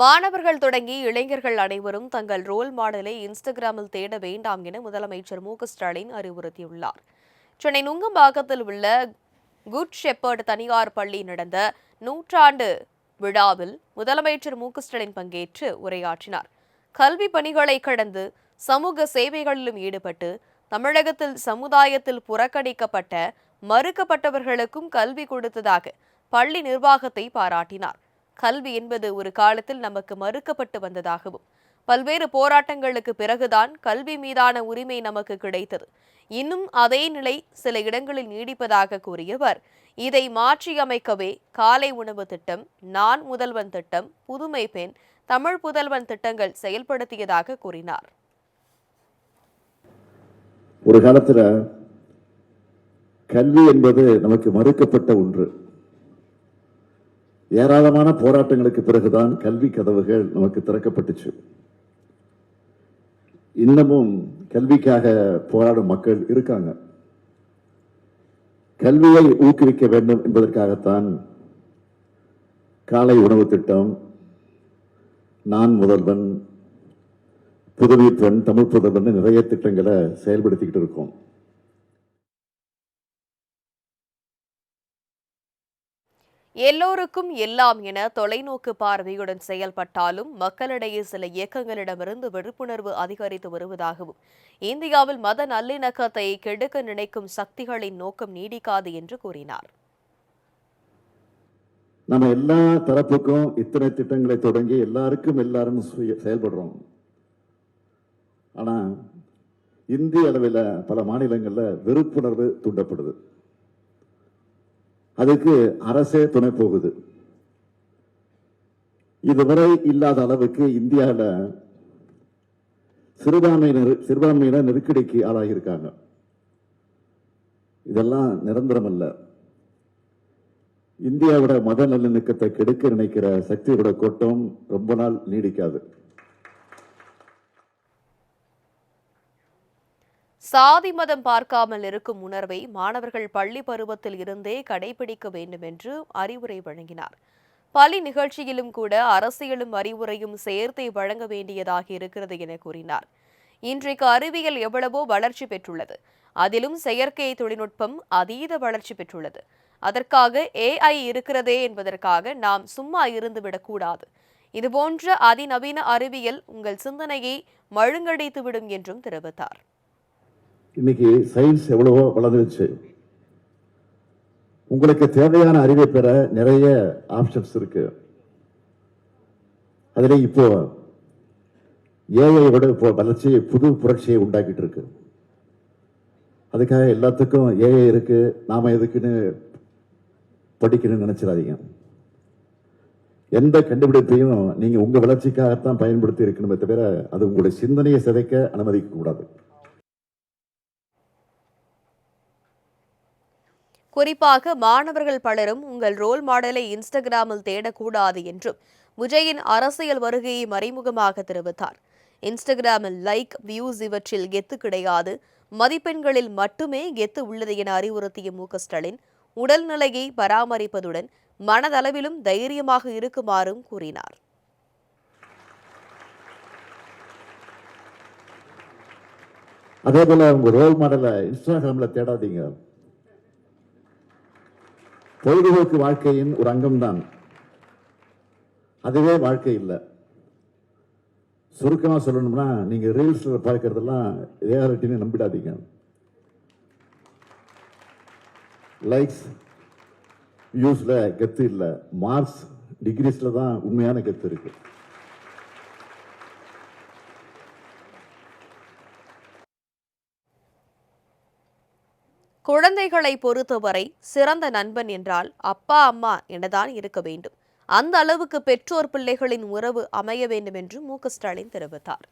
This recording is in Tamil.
மாணவர்கள் தொடங்கி இளைஞர்கள் அனைவரும் தங்கள் ரோல் மாடலை இன்ஸ்டாகிராமில் தேட வேண்டாம் என முதலமைச்சர் மு ஸ்டாலின் அறிவுறுத்தியுள்ளார். சென்னை நுங்கம்பாக்கத்தில் உள்ள குட் ஷெப்பர்ட் தனியார் பள்ளி நடந்த நூற்றாண்டு விழாவில் முதலமைச்சர் மு ஸ்டாலின் பங்கேற்று உரையாற்றினார். கல்வி பணிகளை கடந்து சமூக சேவைகளிலும் ஈடுபட்டு தமிழகத்தில் சமுதாயத்தில் புறக்கணிக்கப்பட்ட மறுக்கப்பட்டவர்களுக்கும் கல்வி கொடுத்ததாக பள்ளி நிர்வாகத்தை பாராட்டினார். கல்வி என்பது ஒரு காலத்தில் நமக்கு மறுக்கப்பட்டு வந்ததாகவும் பல்வேறு போராட்டங்களுக்கு பிறகுதான் கல்வி மீதான உரிமை நமக்கு கிடைத்தது. இன்னும் அதே நிலை சில இடங்களில் நீடிப்பதாக கூறியவர் இதை மாற்றியமைக்கவே காலை உணவு திட்டம் நான் முதல்வன் திட்டம் புதுமை பெண் தமிழ் புதல்வன் திட்டங்கள் செயல்படுத்தியதாக கூறினார். ஒரு காலத்துல கல்வி என்பது நமக்கு மறுக்கப்பட்ட ஒன்று. ஏராளமான போராட்டங்களுக்கு பிறகுதான் கல்வி கதவுகள் நமக்கு திறக்கப்பட்டுச்சு. இன்னமும் கல்விக்காக போராடும் மக்கள் இருக்காங்க. கல்வியை ஊக்குவிக்க வேண்டும் என்பதற்காகத்தான் காலை உணவு திட்டம் நான் முதல்வன் புதுமை பெண் தமிழ் புதல்வன் நிறைய திட்டங்களை செயல்படுத்திக்கிட்டு இருக்கோம். எல்லோருக்கும் எல்லாம் என தொலைநோக்கு பார்வையுடன் செயல்பட்டாலும் மக்களிடையே சில இயக்கங்களிடமிருந்து விழிப்புணர்வு அதிகரித்து வருவதாகவும் இந்தியாவில் மத நல்லிணக்கத்தை கெடுக்க நினைக்கும் சக்திகளின் நோக்கம் நீடிக்காது என்று கூறினார். நம்ம எல்லா தரப்புக்கும் இத்தனை திட்டங்களை தொடங்கி எல்லாருக்கும் எல்லாரும் சுய- செயல்படுறோம். ஆனா இந்திய அளவில் பல மாநிலங்களில் வெறுப்புணர்வு தூண்டப்படுது. அதுக்கு அரசே துணை போகுது. இதுவரை இல்லாத அளவுக்கு இந்தியாவில் சிறுபான்மையினர் சிறுபான்மையினர் நெருக்கடிக்கு ஆளாகியிருக்காங்க. இதெல்லாம் நிரந்தரம் அல்ல இந்தியாவோட மத நல்லிணக்கத்தை கெடுக்க நினைக்கிற சக்தியோட கூட்டம் ரொம்ப நாள் நீடிக்காது. சாதி மதம் பார்க்காமல் இருக்கும் உணர்வை மாணவர்கள் பள்ளி பருவத்தில் இருந்தே கடைபிடிக்க வேண்டும் என்று அறிவுரை வழங்கினார். பள்ளி நிகழ்ச்சியிலும் கூட அரசியலும் அறிவுரையும் சேர்த்தே வழங்க வேண்டியதாக இருக்கிறது என கூறினார். இன்றைக்கு அறிவியல் எவ்வளவோ வளர்ச்சி பெற்றுள்ளது. அதிலும் செயற்கை தொழில்நுட்பம் அதீத வளர்ச்சி பெற்றுள்ளது. அதற்காக ஏஐ இருக்கிறதே என்பதற்காக நாம் சும்மா இருந்துவிடக்கூடாது இதுபோன்ற அதிநவீன அறிவியல் உங்கள் சிந்தனையை மழுங்கடித்துவிடும் என்றும் தெரிவித்தார். இன்னைக்கு சயின்ஸ் எவ்வளவோ வளர்ந்துருச்சு. உங்களுக்கு தேவையான அறிவை பெற நிறைய ஆப்ஷன்ஸ் இருக்கு. அதில் இப்போ ஏஐ விட இப்போ வளர்ச்சி புது புரட்சியை உண்டாக்கிட்டு இருக்கு. அதுக்காக எல்லாத்துக்கும் ஏஐ இருக்கு. நாம் எதுக்குன்னு படிக்கணும்னு நினைச்சிடாதீங்க. எந்த கண்டுபிடிப்பையும் நீங்கள் உங்கள் வளர்ச்சிக்காகத்தான் பயன்படுத்தி இருக்கணுமே தவிர அது உங்களுடைய சிந்தனையை சிதைக்க அனுமதிக்கக்கூடாது. குறிப்பாக மாணவர்கள் பலரும் உங்கள் ரோல் மாடலை இன்ஸ்டாகிராமில் தேடக்கூடாது என்றும் விஜயின் அரசியல் வருகையை மறைமுகமாக தெரிவித்தார். இன்ஸ்டாகிராமில் லைக் வியூஸ் இவற்றில் கெத்து கிடையாது. மதிப்பெண்களில் மட்டுமே கெத்து உள்ளது என அறிவுறுத்திய மு க ஸ்டாலின் உடல்நிலையை பராமரிப்பதுடன் மனதளவிலும் தைரியமாக இருக்குமாறும் கூறினார். அதே போல உங்க ரோல் மாடலை இன்ஸ்டாகிராமில் தேடாதீங்க. பொழுதுபோக்கு வாழ்க்கையின் ஒரு அங்கம்தான். அதுவே வாழ்க்கை இல்லை. சுருக்கமாக சொல்லணும்னா நீங்க ரீல்ஸில் பார்க்கறதெல்லாம் ரியாலிட்டின்னு நம்பிடாதீங்க. லைக்ஸ் வியூஸ்ல கெத்து இல்லை. மார்க்ஸ் டிகிரிஸ்ல தான் உண்மையான கெத்து இருக்கு. குழந்தைகளை பொறுத்தவரை சிறந்த நண்பன் என்றால் அப்பா அம்மா எனதான் இருக்க வேண்டும். அந்த அளவுக்கு பெற்றோர் பிள்ளைகளின் உறவு அமைய வேண்டும் என்று மு ஸ்டாலின் தெரிவித்தார்.